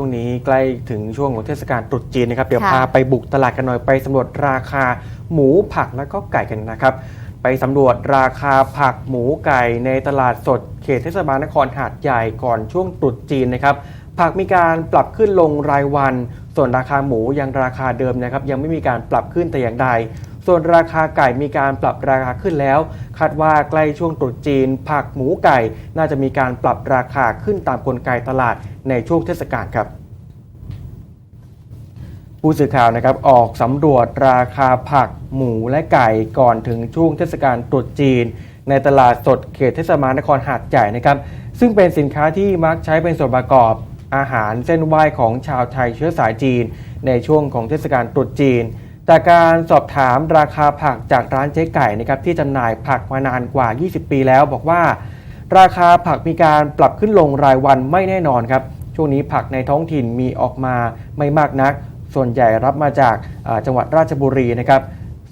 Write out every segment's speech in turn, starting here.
ช่วงนี้ใกล้ถึงช่วงของเทศกาลตรุษจีนนะครับ เดี๋ยวค่ะพาไปบุกตลาดกันหน่อยไปสำรวจราคาหมูผักแล้วก็ไก่กันนะครับ ไปสำรวจราคาผักหมูไก่ในตลาดสดเขตเทศบาลนครหาดใหญ่ก่อนช่วงตรุษจีนนะครับผักมีการปรับขึ้นลงรายวัน ส่วนราคาหมูยังราคาเดิมนะครับ ยังไม่มีการปรับขึ้นแต่อย่างใด ส่วนราคาไก่มีการปรับราคาขึ้นแล้ว คาดว่าใกล้ช่วงตรุษจีน ผักหมูไก่ น่าจะมีการปรับราคาขึ้นตามกลไกตลาดในช่วงเทศกาลครับผู้สื่อข่าวนะครับออกสำรวจราคาผักหมูและไก่ก่อนถึงช่วงเทศกาลตรุษจีน ในตลาดสดเขตเทศบาลนครหาดใหญ่นะครับ ซึ่งเป็นสินค้าที่มักใช้เป็นส่วนประกอบอาหารเส้นไหว้ของชาวไทยเชื้อสายจีน ในช่วงของเทศกาลตรุษจีน แต่การสอบถามราคาผักจากร้านเจ๊ไก่นะครับที่จำหน่ายผักมานานกว่า 20 ปีแล้ว บอกว่า ราคาผักมีการปรับขึ้นลงรายวันไม่แน่นอนครับช่วงนี้ผักในท้องถิ่นมีออกมาไม่มากนัก ส่วนใหญ่รับมาจากจังหวัดราชบุรีนะครับ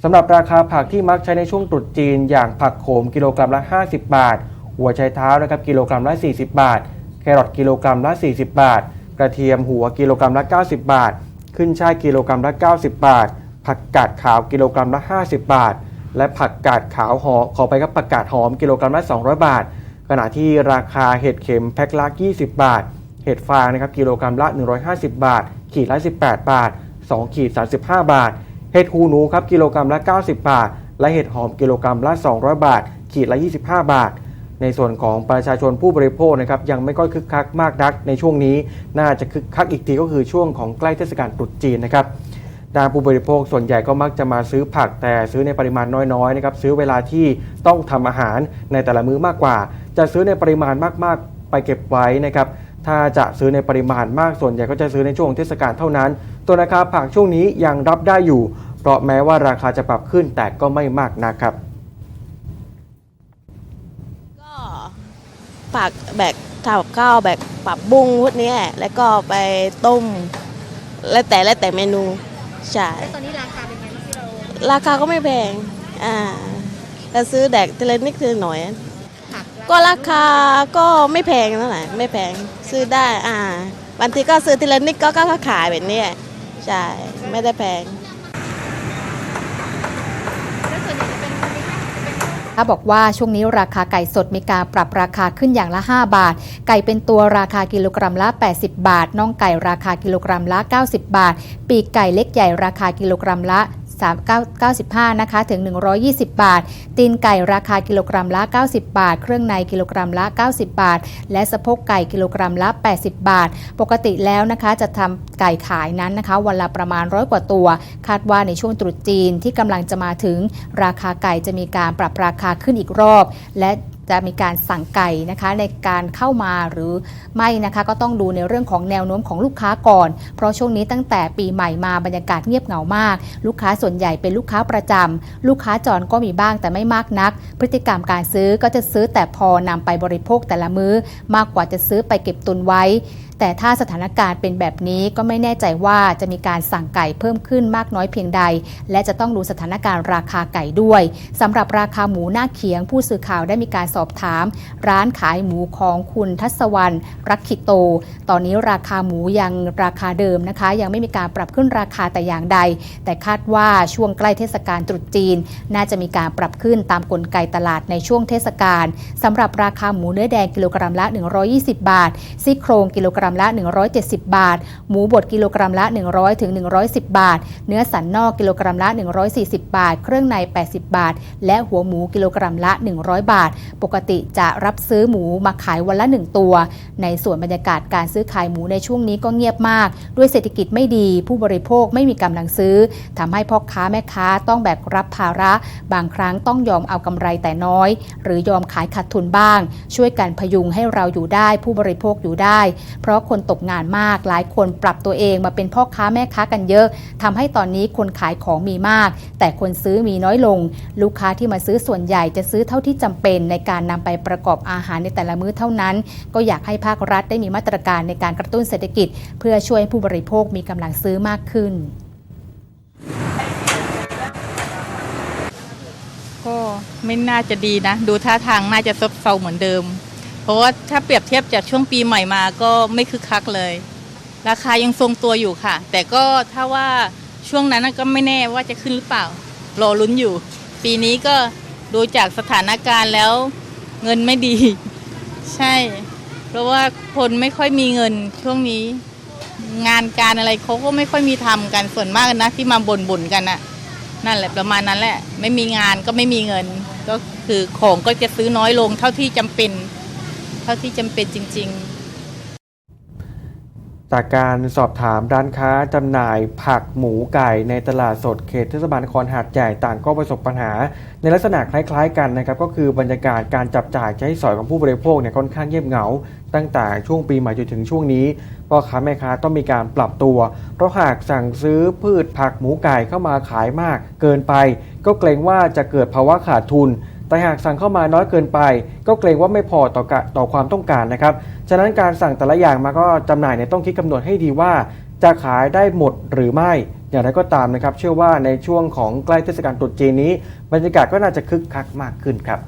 สำหรับราคาผักที่มักใช้ในช่วงตรุษจีน อย่างผักโขมกิโลกรัมละ 50 บาท หัวไชเท้านะครับกิโลกรัมละ 40 บาท แครอทกิโลกรัมละ 40 บาท กระเทียมหัวกิโลกรัมละ 90 บาท ขึ้นช่ายกิโลกรัมละ 90 บาท ผักกาดขาวกิโลกรัมละ 50 บาท และผักกาดขาวหอมขอไปครับผักกาดหอมกิโลกรัมละ 200 บาท ขณะที่ราคาเห็ดเข็มแพ็คละ 20 บาท เห็ดฟางนะครับกิโลกรัมละ 150 บาท ขีดละ 18 บาท 2 ขีด 35 บาท เห็ดหูหนูครับกิโลกรัมละ 90 บาท และเห็ดหอมกิโลกรัมละ 200 บาท ขีดละ 25 บาทในส่วนของประชาชนผู้บริโภคนะครับยังไม่ค่อยคึกคักมากนักในช่วงนี้ น่าจะคึกคักอีกทีก็คือช่วงของใกล้เทศกาลตรุษจีนนะครับ ด้านผู้บริโภคส่วนใหญ่ก็มักจะมาซื้อผักแต่ซื้อในปริมาณน้อยๆนะครับซื้อเวลาที่ต้องทำอาหารในแต่ละมื้อมากกว่า จะซื้อในปริมาณมากๆ ไปเก็บไว้นะครับถ้าจะซื้อในปริมาณมากส่วนใหญ่ก็จะซื้อในช่วงเทศกาลเท่านั้น ตัวราคาผักช่วงนี้ยังรับได้อยู่ เพราะแม้ว่าราคาจะปรับขึ้นแต่ก็ไม่มากนะครับก็ปักแบกทำกับข้าวแบกปรับบุ้งพวกนี้แล้วก็ไปต้ม แล้วแต่แล้วแต่เมนู ใช่ตอนนี้ราคาเป็นไงที่เราราคาก็ไม่แพงอ่าแต่ซื้อแดกทีละนิดทีละหน่อย ผักก็ราคาก็ไม่แพงเท่าไหร่ไม่แพงซื้อได้อ่าบางทีก็ซื้อทีละนิดก็ก็ขายแบบเนี้ยใช่ไม่ได้แพง ถ้า บอกว่าช่วงนี้ราคาไก่สดมีการปรับราคาขึ้นอย่างละ 5 บาท ไก่เป็นตัวราคากิโลกรัมละ 80 บาท น่องไก่ราคากิโลกรัมละ 90 บาท ปีกไก่เล็กใหญ่ราคากิโลกรัมละ 395นะคะถึง 120 บาท ตีนไก่ราคากิโลกรัมละ 90 บาท เครื่องในกิโลกรัมละ 90 บาท และสะโพกไก่กิโลกรัมละ 80 บาท ปกติแล้วนะคะจะทำไก่ขายนั้นนะคะ วันละประมาณร้อยกว่าตัว คาดว่าในช่วงตรุษจีนที่กำลังจะมาถึง ราคาไก่จะมีการปรับราคาขึ้นอีกรอบ และ จะมีการสั่งไก่นะคะในการเข้ามาหรือไม่นะคะ ก็ต้องดูในเรื่องของแนวโน้มของลูกค้าก่อน เพราะช่วงนี้ตั้งแต่ปีใหม่มาบรรยากาศเงียบเหงามาก ลูกค้าส่วนใหญ่เป็นลูกค้าประจำลูกค้าจรก็มีบ้างแต่ไม่มากนัก พฤติกรรมการซื้อก็จะซื้อแต่พอนำไปบริโภคแต่ละมื้อ มากกว่าจะซื้อไปเก็บตุนไว้แต่ถ้าสถานการณ์เป็นแบบนี้ก็ไม่แน่ใจว่าจะมีการสั่งไก่เพิ่มขึ้นมากน้อยเพียงใด และจะต้องดูสถานการณ์ราคาไก่ด้วยสำหรับราคาหมูหน้าเขียง ผู้สื่อข่าวได้มีการสอบถาม ร้านขายหมูของคุณทัศวรรณรักขิโต ตอนนี้ราคาหมูยังราคาเดิมนะคะ ยังไม่มีการปรับขึ้นราคาแต่อย่างใด แต่คาดว่าช่วงใกล้เทศกาลตรุษจีน น่าจะมีการปรับขึ้นตามกลไกตลาดในช่วงเทศกาลสำหรับราคาหมูเนื้อแดงกิโลกรัมละ 120 บาทซี่โครงกิโลกรัมละ 170 บาท หมูบดกิโลกรัมละ 100ถึง110 บาท เนื้อสันนอกกิโลกรัมละ 140 บาท เครื่องใน 80 บาท และหัวหมูกิโลกรัมละ 100 บาท ปกติจะรับซื้อหมูมาขายวันละ 1 ตัว ในส่วนบรรยากาศการซื้อขายหมูในช่วงนี้ก็เงียบมาก ด้วยเศรษฐกิจไม่ดี ผู้บริโภคไม่มีกำลังซื้อทำให้พ่อค้าแม่ค้าต้องแบกรับภาระ บางครั้งต้องยอมเอากำไรแต่น้อย หรือยอมขายขาดทุนบ้าง ช่วยกันพยุงให้เราอยู่ได้ผู้บริโภคอยู่ได้ เพราะคนตกงานมาก หลายคนปรับตัวเองมาเป็นพ่อค้าแม่ค้ากันเยอะทำให้ตอนนี้คนขายของมีมาก แต่คนซื้อมีน้อยลง ลูกค้าที่มาซื้อส่วนใหญ่จะซื้อเท่าที่จำเป็นในการนำไปประกอบอาหารในแต่ละมื้อเท่านั้น ก็อยากให้ภาครัฐได้มีมาตรการในการกระตุ้นเศรษฐกิจ เพื่อช่วยให้ผู้บริโภคมีกำลังซื้อมากขึ้นก็ไม่น่าจะดีนะ ดูท่าทางน่าจะซบเซาเหมือนเดิม เพราะว่าถ้าเปรียบเทียบจากช่วงปีใหม่มาก็ไม่คึกคักเลย ราคายังทรงตัวอยู่ค่ะ แต่ก็ถ้าว่าช่วงนั้นก็ไม่แน่ว่าจะขึ้นหรือเปล่ารอลุ้นอยู่ ปีนี้ก็ดูจากสถานการณ์แล้วเงินไม่ดี ใช่ เพราะว่าคนไม่ค่อยมีเงินช่วงนี้ งานการอะไรเขาก็ไม่ค่อยมีทำกันส่วนมากนะที่มาบ่นๆกันน่ะนั่นแหละประมาณนั้นแหละ ไม่มีงานก็ไม่มีเงิน ก็คือของก็จะซื้อน้อยลงเท่าที่จำเป็น เท่าที่จำเป็นจริง ๆ จากการสอบถามร้านค้าจำหน่ายผักหมูไก่ในตลาดสดเขตเทศบาลนครหาดใหญ่ต่างก็ประสบปัญหา ในลักษณะคล้ายๆกันนะครับก็คือบรรยากาศการจับจ่ายใช้สอยของผู้บริโภคเนี่ยค่อนข้างเงียบเหงา ตั้งแต่ช่วงปีใหม่จนถึงช่วงนี้พ่อค้าแม่ค้าต้องมีการปรับตัว เพราะหากสั่งซื้อพืชผักหมูไก่เข้ามาขายมากเกินไป ก็เกรงว่าจะเกิดภาวะขาดทุน แต่หากสั่งเข้ามาน้อยเกินไป ก็เกรงว่าไม่พอต่อกะต่อความต้องการนะครับ ฉะนั้นการสั่งแต่ละอย่างมาก็จำหน่ายเนี่ยต้องคิดกำหนดให้ดีว่า จะขายได้หมดหรือไม่ อย่างไรก็ตามนะครับ เชื่อว่าในช่วงของใกล้เทศกาลตรุษจีนนี้ บรรยากาศก็น่าจะคึกคักมากขึ้นครับ